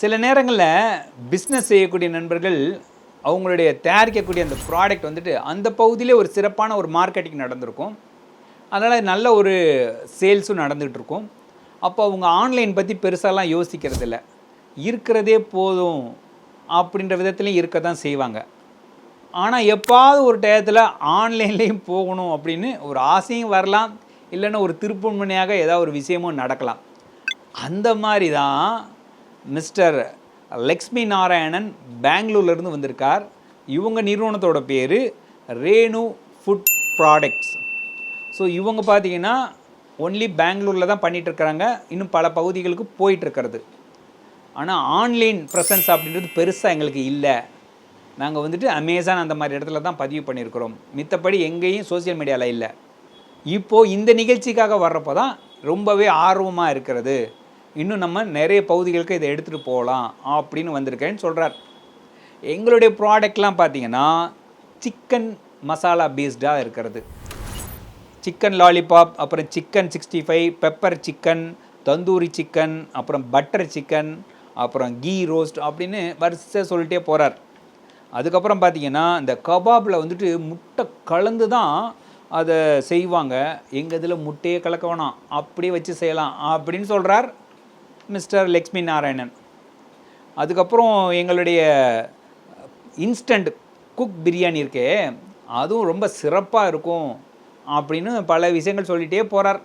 சில நேரங்களில் பிஸ்னஸ் செய்யக்கூடிய நண்பர்கள் அவங்களுடைய தயாரிக்கக்கூடிய அந்த ப்ராடக்ட் வந்துட்டு அந்த பகுதியிலே ஒரு சிறப்பான ஒரு மார்க்கெட்டிங் நடந்திருக்கும். அதனால் நல்ல ஒரு சேல்ஸும் நடந்துகிட்ருக்கும் அப்போ அவங்க ஆன்லைன் பற்றி பெருசாலாம் யோசிக்கிறதில்ல. இருக்கிறதே போதும் அப்படின்ற விதத்துலையும் இருக்க தான் செய்வாங்க. ஆனால் எப்பாவது ஒரு டயத்தில் ஆன்லைன்லேயும் போகணும் அப்படின்னு ஒரு ஆசையும் வரலாம். இல்லைன்னா ஒரு திருப்புமுனையாக ஏதாவது ஒரு விஷயமும் நடக்கலாம். அந்த மாதிரி தான் மிஸ்டர் லக்ஷ்மி நாராயணன் பெங்களூர்லேருந்து வந்திருக்கார். இவங்க நிறுவனத்தோட பேர் ரேணு ஃபுட் ப்ராடக்ட்ஸ் ஸோ இவங்க பார்த்தீங்கன்னா ஒன்லி பெங்களூரில் தான் பண்ணிட்டு இன்னும் பல பகுதிகளுக்கு போயிட்டுருக்கிறது. ஆனால் ஆன்லைன் ப்ரெசன்ஸ் அப்படின்றது பெருசாக எங்களுக்கு இல்லை. நாங்கள் வந்துட்டு அமேசான் அந்த மாதிரி இடத்துல தான் பதிவு பண்ணியிருக்கிறோம். மித்தபடி எங்கேயும் சோஷியல் மீடியாவில் இல்லை. இப்போது இந்த நிகழ்ச்சிக்காக வர்றப்போ தான் ரொம்பவே ஆர்வமாக இருக்கிறது. இன்னும் நம்ம நிறைய பகுதிகளுக்கு இதை எடுத்துகிட்டு போகலாம் அப்படின்னு வந்திருக்கேன்னு சொல்கிறார் எங்களுடைய ப்ராடக்ட்லாம் பார்த்தீங்கன்னா சிக்கன் மசாலா பேஸ்டாக இருக்கிறது. சிக்கன் லாலிபாப் அப்புறம் chicken sixty five pepper chicken tandoori chicken அப்புறம் பட்டர் சிக்கன் அப்புறம் கீ ரோஸ்ட் அப்படின்னு வரிசை சொல்லிட்டே போகிறார் அதுக்கப்புறம் பார்த்தீங்கன்னா இந்த கபாபில் வந்துட்டு முட்டை கலந்து தான் அதை செய்வாங்க. எங்கள் இதில் முட்டையே கலக்க வேணாம். அப்படியே வச்சு செய்யலாம் அப்படின்னு சொல்கிறார் மிஸ்டர் லக்ஷ்மி நாராயணன் அதுக்கப்புறம் எங்களுடைய இன்ஸ்டண்ட் குக் பிரியாணி இருக்கே அதுவும் ரொம்ப சிறப்பாக இருக்கும் அப்படின்னு பல விஷயங்கள் சொல்லிகிட்டே போகிறார்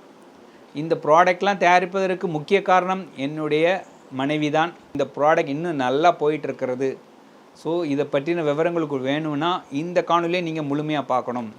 இந்த ப்ராடக்ட்லாம் தயாரிப்பதற்கு முக்கிய காரணம் என்னுடைய மனைவி தான் இந்த ப்ராடக்ட் இன்னும் நல்லா போயிட்டுருக்கிறது. ஸோ இதை பற்றின விவரங்களுக்கு வேணும்னா இந்த காணொலியை நீங்கள் முழுமையாக பார்க்கணும்.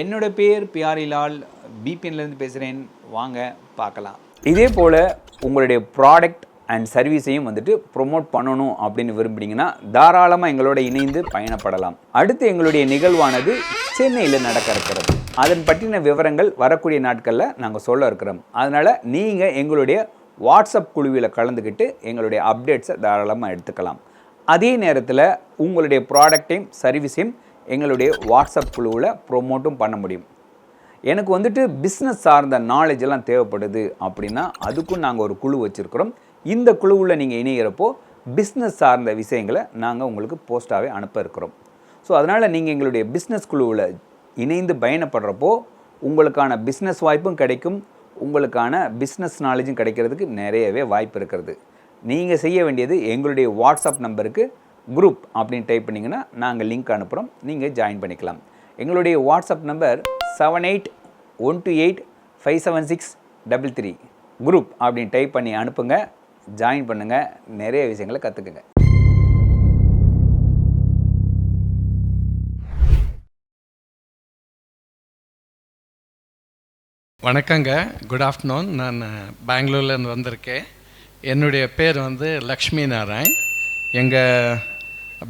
என்னோட பேர் பியாரிலால் பிபிஎன்லேருந்து பேசுகிறேன் வாங்க பார்க்கலாம். இதே போல் உங்களுடைய ப்ராடக்ட் அண்ட் சர்வீஸையும் வந்துட்டு ப்ரொமோட் பண்ணணும் அப்படின்னு விரும்புனீங்கன்னா தாராளமாக எங்களோட இணைந்து பயணப்படலாம். அடுத்து எங்களுடைய நிகழ்வானது சென்னையில் நடக்க இருக்கிறது. அதன் பற்றின விவரங்கள் வரக்கூடிய நாட்களில் நாங்கள் சொல்ல இருக்கிறோம். அதனால் நீங்கள் எங்களுடைய வாட்ஸ்அப் குழுவில் கலந்துக்கிட்டு எங்களுடைய அப்டேட்ஸை தாராளமாக எடுத்துக்கலாம். அதே நேரத்தில் உங்களுடைய ப்ராடக்டையும் சர்வீஸையும் எங்களுடைய வாட்ஸ்அப் குழுவில் ப்ரொமோட்டும் பண்ண முடியும். எனக்கு வந்துட்டு பிஸ்னஸ் சார்ந்த நாலேஜ் எல்லாம் தேவைப்படுது அப்படின்னா அதுக்கும் நாங்கள் ஒரு குழு வச்சுருக்கிறோம். இந்த குழுவில் நீங்கள் இணைகிறப்போ பிஸ்னஸ் சார்ந்த விஷயங்களை நாங்கள் உங்களுக்கு போஸ்ட்டாகவே அனுப்ப இருக்கிறோம். ஸோ அதனால் நீங்கள் எங்களுடைய பிஸ்னஸ் குழுவில் இணைந்து பயணப்படுறப்போ உங்களுக்கான பிஸ்னஸ் வாய்ப்பும் கிடைக்கும். உங்களுக்கான பிஸ்னஸ் நாலேஜும் கிடைக்கிறதுக்கு நிறையவே வாய்ப்பு இருக்கிறது. நீங்கள் செய்ய வேண்டியது எங்களுடைய வாட்ஸ்அப் நம்பருக்கு குரூப் அப்படின்னு டைப் பண்ணிங்கன்னா நாங்கள் லிங்க் அனுப்புகிறோம் நீங்கள் ஜாயின் பண்ணிக்கலாம். எங்களுடைய WhatsApp number seven eight one two eight five seven six double three group அப்படின்னு டைப் பண்ணி அனுப்புங்க. ஜாயின் பண்ணுங்கள் நிறைய விஷயங்களை கற்றுக்குங்க வணக்கங்க. குட் ஆஃப்டர்நூன் நான் பெங்களூர்லேருந்து வந்திருக்கேன். என்னுடைய பேர் வந்து லக்ஷ்மி நாராயண். எங்கள்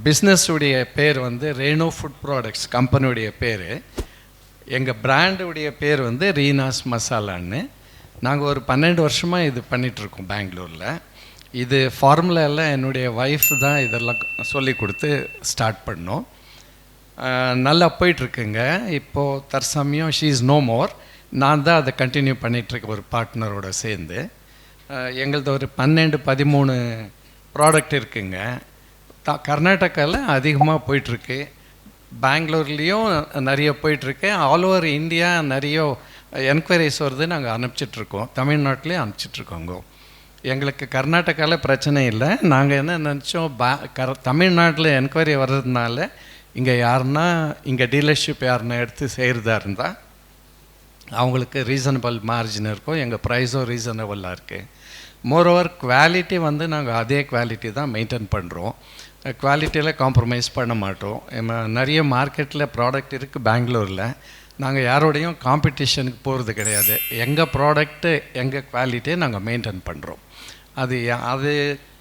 பிஸ்னஸுடைய பேர் வந்து ரேணு ஃபுட் ப்ராடக்ட்ஸ் கம்பெனியுடைய பேர். எங்கள் பிராண்டுடைய பேர் வந்து ரீனாஸ் மசாலான்னு. நாங்கள் ஒரு பன்னெண்டு வருஷமாக இது பண்ணிகிட்ருக்கோம் பெங்களூரில். இது ஃபார்முலா எல்லாம் என்னுடைய ஒய்ஃப் தான் இதெல்லாம் சொல்லி கொடுத்து ஸ்டார்ட் பண்ணோம். நல்லா போயிட்டுருக்குங்க இப்போது தற்சமயம் ஷீ இஸ் நோ மோர் நான் தான் அதை கண்டினியூ பண்ணிகிட்ருக்கேன் ஒரு பார்ட்னரோட சேர்ந்து. எங்களது ஒரு பன்னெண்டு பதிமூணு ப்ராடக்ட் இருக்குங்க. த கர்நாடகாவில் அதிகமாக போயிட்டுருக்கு பெங்களூர்லேயும் நிறைய போயிட்டுருக்கு ஆல் ஓவர் இந்தியா நிறைய என்கொயரிஸ் வருது நாங்கள் அனுப்பிச்சிட்ருக்கோம் தமிழ்நாட்டிலையும் அனுப்பிச்சிட்ருக்கோங்க எங்களுக்கு கர்நாடகாவில் பிரச்சனை இல்லை. நாங்கள் என்ன நினச்சோம் பே கர் தமிழ்நாட்டில் என்கொயரி வர்றதுனால இங்கே யாருன்னா இங்கே டீலர்ஷிப் யாருன்னா எடுத்து செய்கிறதா இருந்தால் அவங்களுக்கு ரீசனபிள் மார்ஜின் இருக்கும். எங்கள் ப்ரைஸும் ரீசனபிளாக இருக்குது மோரோவர் குவாலிட்டி வந்து நாங்கள் அதே குவாலிட்டி தான் மெயின்டைன் பண்ணுறோம் குவாலிட்டியில் காம்ப்ரமைஸ் பண்ண மாட்டோம். நிறைய மார்க்கெட்டில் ப்ராடக்ட் இருக்குது பெங்களூரில். நாங்கள் யாரோடையும் காம்படிஷனுக்கு போகிறது கிடையாது. எங்கள் ப்ராடக்ட்டு எங்கள் குவாலிட்டியை நாங்கள் மெயின்டைன் பண்ணுறோம் அது அது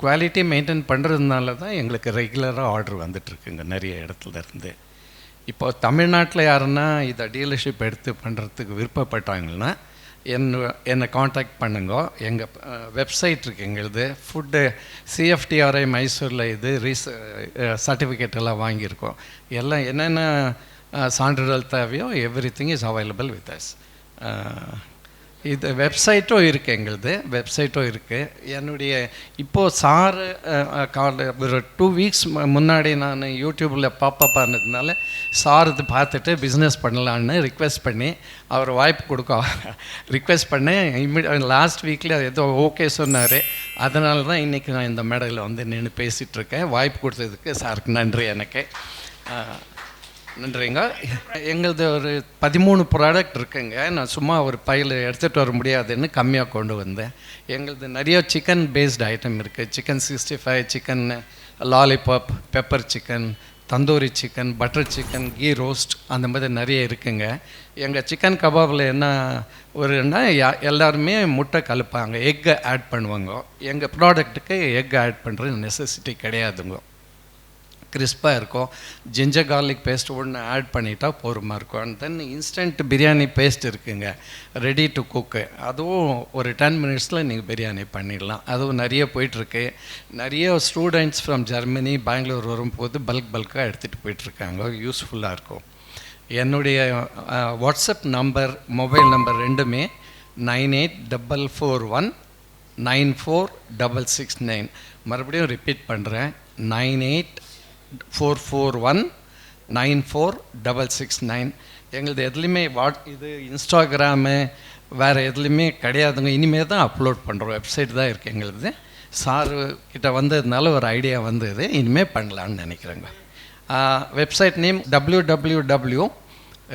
குவாலிட்டி மெயின்டைன் பண்ணுறதுனால தான் எங்களுக்கு ரெகுலராக ஆர்டர் வந்துட்டுருக்குங்க நிறைய இடத்துல இருந்து. இப்போ தமிழ்நாட்டில் யாருன்னா இதை டீலர்ஷிப் எடுத்து பண்ணுறதுக்கு விருப்பப்பட்டாங்கன்னா என்ன என்னை காண்டாக்ட் பண்ணுங்க. எங்கள் வெப்சைட் இருக்கு எங்களுது. ஃபுட்டு சிஎஃப்டிஆர்ஐ மைசூரில் இது ரீச சர்டிஃபிகேட் எல்லாம் வாங்கியிருக்கோம். எல்லாம் என்னென்ன சான்றிதழ் தேவையோ everything is available with us இது வெப்சைட்டும் இருக்குது எங்களுது. வெப்சைட்டும் இருக்குது என்னுடைய இப்போது சாரு கால ஒரு டூ வீக்ஸ் முன்னாடி நான் யூடியூப்பில் பாப்பப் ஆனதுனால சார் இது பார்த்துட்டு பிஸ்னஸ் பண்ணலான்னு ரிக்வெஸ்ட் பண்ணி அவர் வாய்ப்பு கொடுக்க ரிக்வெஸ்ட் பண்ணேன் இம்மிடி லாஸ்ட் வீக்கில் ஏதோ ஓகே சொன்னார். அதனால தான் இன்றைக்கி நான் இந்த மேடையில் வந்து நின்று பேசிகிட்ருக்கேன் வாய்ப்பு கொடுத்ததுக்கு சாருக்கு நன்றி எனக்கு. நன்றிங்க. எங்களது ஒரு பதிமூணு ப்ராடக்ட் இருக்குங்க. நான் சும்மா ஒரு பையில் எடுத்துகிட்டு வர முடியாதுன்னு கம்மியாக கொண்டு வந்தேன். எங்களது நிறைய சிக்கன் பேஸ்டு ஐட்டம் இருக்குது chicken sixty five chicken lollipop pepper chicken tandoori chicken butter chicken ghee roast அந்த மாதிரி நிறைய இருக்குங்க. எங்கள் சிக்கன் கபாபில் என்ன ஒருன்னா யா- எல்லாருமே முட்டை கலப்பாங்க எக்கை ஆட் பண்ணுவாங்க. எங்கள் ப்ராடக்ட்டுக்கு எக் ஆட் பண்ணுற நெசசிட்டி கிடையாதுங்க. கிறிஸ்பாக இருக்கும் ஜிஞ்சர் கார்லிக் பேஸ்ட் ஒன்று ஆட் பண்ணிட்டா போருமா இருக்கும். And then instant biryani paste இருக்குங்க ரெடி டு குக்கு அதுவும் ஒரு டென் மினிட்ஸில் நீங்கள் பிரியாணி பண்ணிடலாம். அதுவும் நிறைய போயிட்டுருக்கு. நிறைய ஸ்டூடெண்ட்ஸ் ஃப்ரம் ஜெர்மனி பெங்களூர் வரும்போது பல்க் பல்காக எடுத்துகிட்டு போயிட்டுருக்காங்க. யூஸ்ஃபுல்லாக இருக்கும். என்னுடைய வாட்ஸ்அப் நம்பர் மொபைல் நம்பர் ரெண்டுமே nine eight double four one nine four double six nine மறுபடியும் ரிப்பீட் பண்ணுறேன் nine eight four four one nine four double six nine எங்களது எதுலேயுமே வாட் இது இன்ஸ்டாகிராமு வேறு எதுலேயுமே கிடையாதுங்க. இனிமேல் தான் அப்லோட் பண்ணுறோம் வெப்சைட் தான் இருக்குது எங்களுது. சாரு கிட்ட வந்ததுனால ஒரு ஐடியா வந்தது. இனிமேல் பண்ணலான்னு நினைக்கிறேங்க. Website name W W W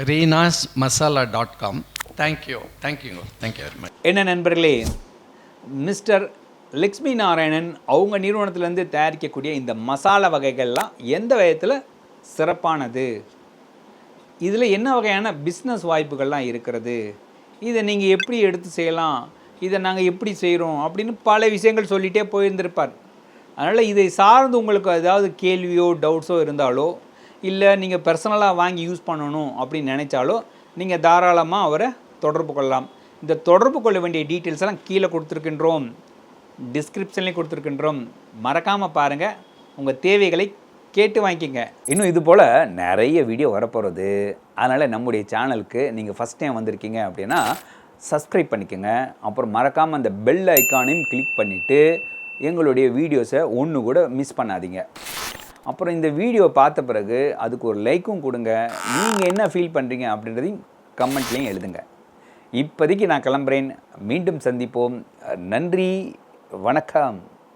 Reena's masala dot com thank you தேங்க்யூங்க தேங்க்யூ வெரி மச் என்ன நண்பர்களே மிஸ்டர் லக்ஷ்மி நாராயணன் அவங்க நிறுவனத்திலேருந்து தயாரிக்கக்கூடிய இந்த மசாலா வகைகள்லாம் எந்த விதத்தில் சிறப்பானது? இதில் என்ன வகையான பிஸ்னஸ் வாய்ப்புகள்லாம் இருக்கிறது? இதை நீங்கள் எப்படி எடுத்து செய்யலாம்? இதை நாங்கள் எப்படி செய்கிறோம் அப்படின்னு பல விஷயங்கள் சொல்லிகிட்டே போயிருந்திருப்பார். அதனால் இதை சார்ந்து உங்களுக்கு ஏதாவது கேள்வியோ டவுட்ஸோ இருந்தாலோ இல்லை நீங்கள் பர்சனலாக வாங்கி யூஸ் பண்ணணும் அப்படின்னு நினைச்சாலோ நீங்கள் தாராளமாக அவரை தொடர்பு கொள்ளலாம். இந்த தொடர்பு கொள்ள வேண்டிய டீட்டெயில்ஸ் எல்லாம் கீழே கொடுத்துருக்கின்றோம். டிஸ்கிரிப்ஷன்லேயும் கொடுத்துருக்கின்றோம். மறக்காமல் பாருங்கள் உங்கள் தேவைகளை கேட்டு வாங்கிக்கோங்க. இன்னும் இது போல் நிறைய வீடியோ வரப்போகிறது அதனால் நம்முடைய சேனலுக்கு நீங்கள் ஃபஸ்ட் டைம் வந்திருக்கீங்க அப்படின்னா சப்ஸ்கிரைப் பண்ணிக்கோங்க. அப்புறம் மறக்காமல் அந்த பெல் ஐக்கானையும் கிளிக் பண்ணிவிட்டு எங்களுடைய வீடியோஸை ஒன்று கூட மிஸ் பண்ணாதீங்க. அப்புறம் இந்த வீடியோ பார்த்த பிறகு அதுக்கு ஒரு லைக்கும் கொடுங்க. நீங்கள் என்ன ஃபீல் பண்ணுறீங்க அப்படின்றதையும் கமெண்ட்லேயும் எழுதுங்க. இப்போதைக்கு நான் கிளம்புறேன். மீண்டும் சந்திப்போம். நன்றி. வணக்கம்.